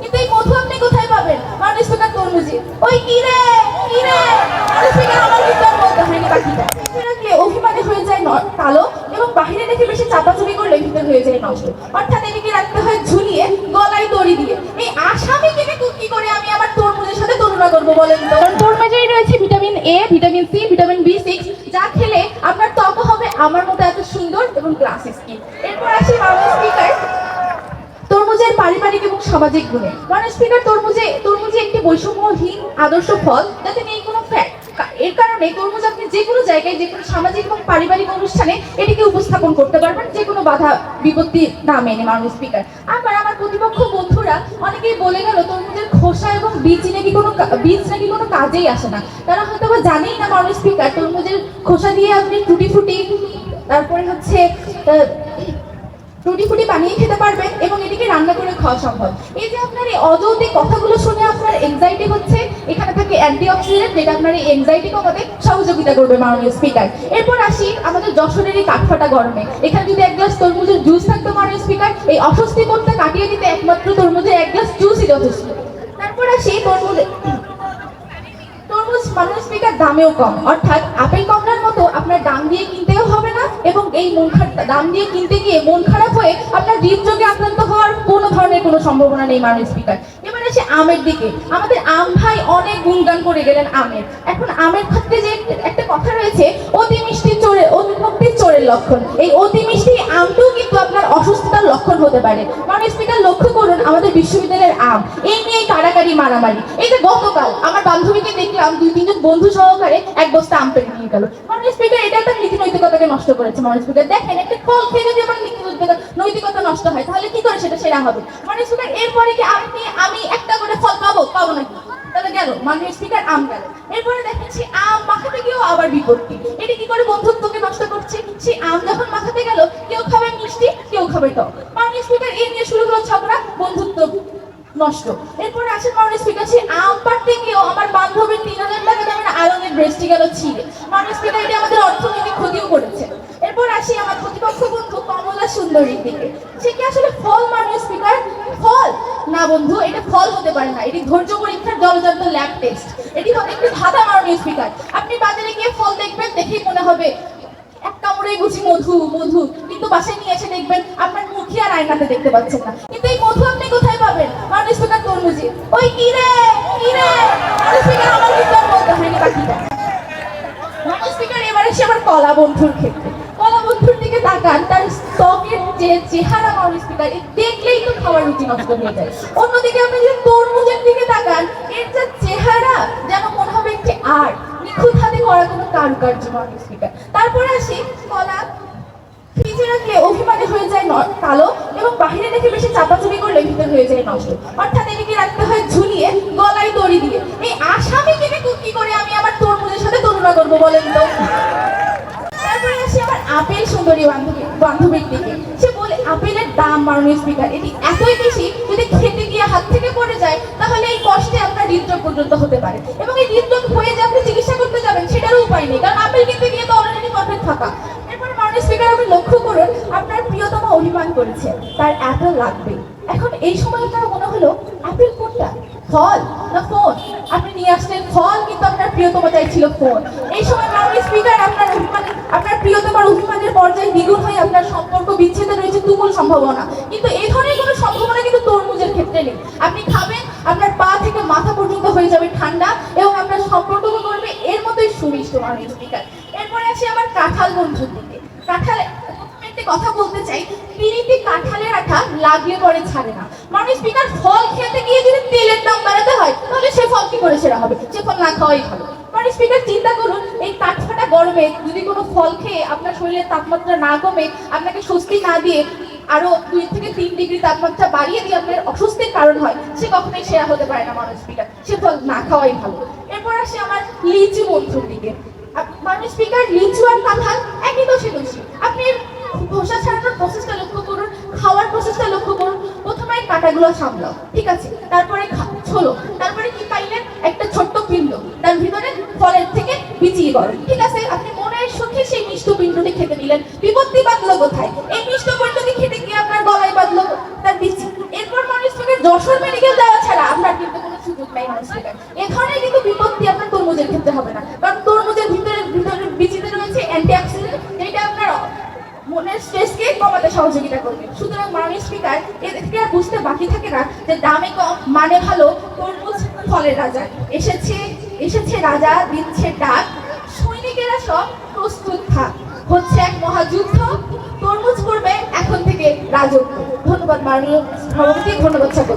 কিন্তু এই মধু আপনি কোথায় পাবেন? মানুষ স্পিকার তরমুজি ওই কি রে? আমার হয়ে যায় এবং বেশি হয়ে যায় অর্থাৎ রাখতে হয় ঝুলিয়ে, গলায় দিয়ে। এই করে আমি তরমুজের সাথে তুলনা করব বলেন তো? রয়েছে vitamin A vitamin C vitamin B six যা খেলে আপনার ত্বক হবে আমার মতো এত সুন্দর এবং গ্লাস স্কিন এরপর আসি মানুষ স্পিকার তরমুজের পারিবারিক এবং সামাজিক গুণে। মানে স্পিকার তরমুজে তরমুজে একটি বৈষম্যহীন আদর্শ ফল, যাতে নেই কোনো ফ্যাট এর কারণে তরমুজ আপনি যে কোনো জায়গায়, যে কোনো সামাজিক এবং পারিবারিক অনুষ্ঠানে এটিকে উপস্থাপন করতে পারবেন, যে কোনো বাধা বিপত্তি না মেনে মানুষ স্পিকার আবার আমার প্রতিপক্ষ বন্ধুরা অনেকেই বলে গেল, তরমুজের খোসা এবং বীজ নাকি কোনো বীজ নাকি কোনো কাজেই আসে না। তারা হয়তো বা জানেই না মানুষ স্পিকার তরমুজের খোসা দিয়ে আপনি টুটি ফুটি তারপরে হচ্ছে রুটি ফুটি বানিয়ে খেতে পারবেন এবং এটিকে রান্না করে খাওয়া সম্ভব। এই যে আপনার এই অযৌক্তিক কথাগুলো শুনে আপনার এনজাইটি হচ্ছে, এখানে থাকে অ্যান্টি অক্সিডেন্ট যেটা আপনার এই এনজাইটি কমাতে সহযোগিতা করবে মাননীয় স্পিকার এরপর আসি আমাদের যশোরের এই কাঠফাটা গরমে। এখানে যদি এক গ্লাস তরমুজের জুস থাকতো মাননীয় স্পিকার এই অস্বস্তি বোধটা কাটিয়ে দিতে একমাত্র তরমুজের এক গ্লাস জুসই যথেষ্ট। তারপর আসি তরমুজ তরমুজ মানুষ স্পিকার দামেও কম। অর্থাৎ আপেল কমলার মতো আপনার দাম দিয়ে এবং এই মন খারাপ, দাম দিয়ে কিনতে গিয়ে মন খারাপ হয়ে আপনার হৃদরোগে আক্রান্ত হওয়ার কোনো ধরনের কোনো সম্ভাবনা নেই মানুষ স্পিকার। এবার আসে আমের দিকে। আমাদের আম ভাই অনেক গুণগান করে গেলেন আমের। এখন আমের ক্ষেত্রে যে একটা কথা রয়েছে, অতি মিষ্টি চোরে, অতি চোরের লক্ষণ। এই অতি মিষ্টি আমটাও কিন্তু আপনার অসুস্থতার লক্ষণ হতে পারে। মানুষ স্পিকার, লক্ষ্য করুন আমাদের বিশ্ববিদ্যালয়ের আম। এই নিয়ে কারাকারি মারামারি। এই যে গতকাল আমার বান্ধবীকে দেখলাম দুই তিনজন বন্ধু সহকারে এক বস্তা আম পেরে নিয়ে গেল। মানুষ স্পিকার, এটা নীতি নৈতিকতাকে নষ্ট করেছে মানুষ স্পিকার দেখেন, একটা ফল খেয়ে যদি আমার নীতি নৈতিকতা নষ্ট হয়, তাহলে কি করে সেটা সেরা হবে? মানুষ স্পিকার এরপরে কি আমি আমি একটা করে ফল পাবো? পাবো নাকি? তাহলে গেল মাননীয় স্পিকার আম গেল। এরপরে সেই আম মাখাতে গিয়েও আবার বিপত্তি। এটা কি করে বন্ধুত্বকে নষ্ট করছে? সেই আম যখন মাখাতে গেল, কেউ খাবে মিষ্টি, কেউ খাবে টক। মাননীয় স্পিকার এই নিয়ে শুরু হলো ঝগড়া, বন্ধুত্ব নষ্ট। এরপর আসেন মাননীয় স্পিকার সেই আম পাড়তে গিয়েও আমার বান্ধবীর তিন হাজার টাকা দামের আলমের ব্রেস্টি গেল ছিঁড়ে। মাননীয় স্পিকার এটা আমাদের অর্থনৈতিক ক্ষতিও করেছে। এরপর আসি আমার প্রতিপক্ষ বন্ধু কমলা সুন্দরীর দিকে। সে কি আসলে ফল, মাননীয় স্পিকার ফল! না বন্ধু, এটা ফল হতে পারে না। এটি ধৈর্য পরীক্ষার জলজান্ত ল্যাব টেস্ট এটি একটি ধাঁধা, মাননীয় স্পিকার আপনি বাজারে গিয়ে ফল দেখবেন, দেখেই মনে হবে, এক কামড়ে বুঝি মধু মধু। কিন্তু বাসায় নিয়ে এসে দেখবেন, আপনার মুখে আর আয়নাতে দেখতে পাচ্ছেন না। কিন্তু এই মধু আপনি পাবেন মাননীয় স্পিকার তরমুজি ওই কি রে? কি আমার কিন্তু বলতে হয়নি বাকিটা মাননীয় স্পিকার এবারে সে আমার কলা বন্ধুর ক্ষেত্রে। কলা বন্ধুর দিকে তাকান, তার ত্বকের যে চেহারা মাননীয় স্পিকার দেখলেই তো খাওয়ার রুচি নষ্ট হয়ে যায়। অন্যদিকে আপনি যদি তরমুজের দিকে তাকান, এর যে চেহারা যেন মনে হবে একটি আর্ট। নিখুঁত হাতে করা কোনো কারুকার্য স্পিকার তারপরে আসি কলা ফ্রিজে রাখলে অভিমানী হয়ে যায় কালো এবং বাহিরে রেখে বেশি চাপাচুপি করলে ভিতরে হয়ে যায় নষ্ট। অর্থাৎ এদিকে রাখতে হয় ঝুলিয়ে, গলায় দড়ি দিয়ে। এই আসামিকে কি করে আমি আমার তরমুজের সাথে তুলনা করব বলেন তো? তারপরে আসি আমার আপেল সুন্দরী বান্ধবী বান্ধবীর দিকে। সে বলে, আপেলের দাম মাননীয় স্পিকার, এটি এতই বেশি যদি খেতে গিয়ে হাত থেকে পড়ে যায়, তাহলে এই কষ্টে আপনার হৃদরোগ পর্যন্ত হতে পারে। এবং এই হৃদরোগ হয়ে যে আপনি চিকিৎসা করতে যাবেন, সেটারও উপায় নেই, কারণ আপেল কিনতে গিয়ে তো অলরেডি প্রফিট থাকা এরপরে মাননীয় স্পিকার আপনি লক্ষ্য করুন আপনার প্রিয়তমা অভিমান করেছে তার অ্যাপেল লাগবে। এখন এই সময় আপনার মনে হলো অ্যাপেল কোনটা? ফল না ফোন? আপনি নিয়ে আসলেন ফল, কিন্তু আপনার প্রিয়তমা চাইছিল ফোন। এই সময় মাননীয় স্পিকার, আপনার অভিমান আপনার প্রিয়তমার অভিমানের পর্যায়ে দ্বিগুণ হয়ে আপনার সম্পর্ক বিচ্ছেদে রয়েছে তুমুল সম্ভাবনা। কিন্তু এই ধরনের কোনো সম্ভাবনা কিন্তু তরমুজের ক্ষেত্রে নেই। আপনি খাবেন, আপনার পা থেকে মাথা পর্যন্ত হয়ে যাবে ঠান্ডা, এবং আপনার সম্পর্ক করবে এর মতোই সুমিষ্ট মাননীয় স্পিকার। এরপরে আসি আমার কাঁঠাল বন্ধুর দিকে। কাঁঠাল একটি কথা বলতে চাই পিড়িতে কাঁঠালের আঠা লাগলে পরে ছাড়ে না। মানুষ স্পিকার ফল খেতে গিয়ে যদি তেলের দাম বাড়াতে হয়, তাহলে সে ফল কি করে সেরা হবে? সে ফল না খাওয়াই ভালো। মানে স্পিকার চিন্তা করুন, এই কাঠফাটা গরমে যদি কোনো ফল খেয়ে আপনার শরীরের তাপমাত্রা না কমে, আপনাকে স্বস্তি না দিয়ে আরও দুই থেকে তিন ডিগ্রি তাপমাত্রা বাড়িয়ে দিয়ে আপনার অস্বস্তির কারণ হয়, সে কখনোই সেরা হতে পারে না মানুষ স্পিকার সে ফল না খাওয়াই ভালো। এরপর আসে আমার লিচু বন্ধুর দিকে। মানুষ স্পিকার লিচু আর কাঁঠাল কাঁটাগুলো সামলাও, ঠিক আছে? তারপরে ছোলো। তারপরে কি পাইলেন একটা ছোট্ট পিণ্ড। তার ভিতরে ফলের থেকে বিচিয়ে করো ঠিক আছে? আপনি মনের সুখে সেই মিষ্ট পিণ্ডটি খেতে নিলেন বিপত্তি বাঁধলো কোথায়? এই মিষ্ট পিণ্ডটি খেতে গিয়ে আপনার গলায় বাঁধলো তার বিচি। এরপর মানুষ থেকে যশোর মেডিকেল যাওয়া ছাড়া আপনার কিন্তু কোনো সুযোগ নাই মানুষ স্পিকার এ ধরনের কিন্তু বিপত্তি আপনার তরমুজের ক্ষেত্রে হবে না। মনের স্ট্রেসকে কমাতে সহযোগিতা করবে। সুতরাং মাননীয় স্পিকার এদেরকে আর বুঝতে বাকি থাকে না যে দামে কম মানে ভালো, তরমুজ ফলের রাজা। এসেছে এসেছে রাজা, দিচ্ছে ডাক। সৈনিকেরা সব প্রস্তুত থাক। হচ্ছে এক মহাযুদ্ধ। তরমুজ করবে এখন থেকে রাজত্ব। ধন্যবাদ মাননীয় সভাপতি ধন্যবাদ সকল